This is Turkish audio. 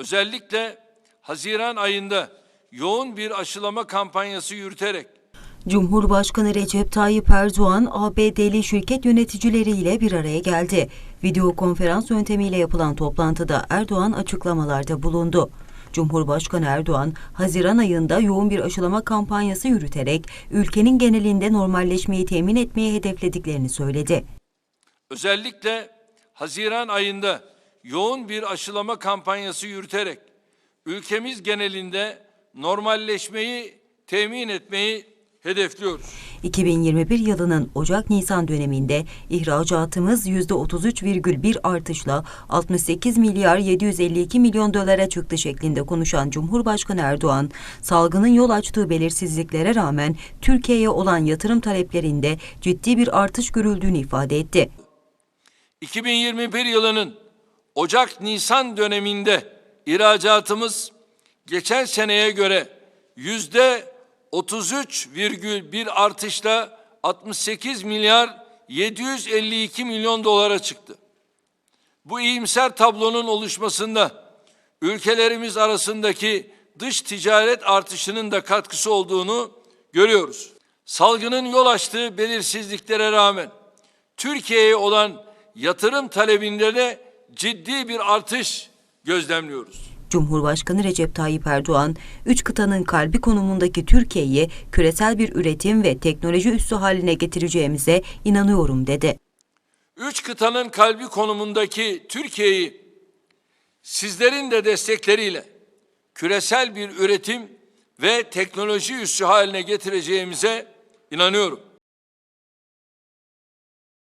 Özellikle Haziran ayında yoğun bir aşılama kampanyası yürüterek Cumhurbaşkanı Recep Tayyip Erdoğan, ABD'li şirket yöneticileriyle bir araya geldi. Video konferans yöntemiyle yapılan toplantıda Erdoğan açıklamalarda bulundu. Cumhurbaşkanı Erdoğan, Haziran ayında yoğun bir aşılama kampanyası yürüterek ülkenin genelinde normalleşmeyi temin etmeyi hedeflediklerini söyledi. özellikle Haziran ayında yoğun bir aşılama kampanyası yürüterek ülkemiz genelinde normalleşmeyi temin etmeyi hedefliyoruz. 2021 yılının Ocak-Nisan döneminde ihracatımız %33,1 artışla 68 milyar 752 milyon dolara çıktı şeklinde konuşan Cumhurbaşkanı Erdoğan, salgının yol açtığı belirsizliklere rağmen Türkiye'ye olan yatırım taleplerinde ciddi bir artış görüldüğünü ifade etti. 2021 yılının Ocak-Nisan döneminde ihracatımız geçen seneye göre yüzde 33,1 artışla 68 milyar 752 milyon dolara çıktı. Bu iyimser tablonun oluşmasında ülkelerimiz arasındaki dış ticaret artışının da katkısı olduğunu görüyoruz. Salgının yol açtığı belirsizliklere rağmen Türkiye'ye olan yatırım talebinde de ciddi bir artış gözlemliyoruz. Cumhurbaşkanı Recep Tayyip Erdoğan, üç kıtanın kalbi konumundaki Türkiye'yi küresel bir üretim ve teknoloji üssü haline getireceğimize inanıyorum dedi. Üç kıtanın kalbi konumundaki Türkiye'yi sizlerin de destekleriyle küresel bir üretim ve teknoloji üssü haline getireceğimize inanıyorum.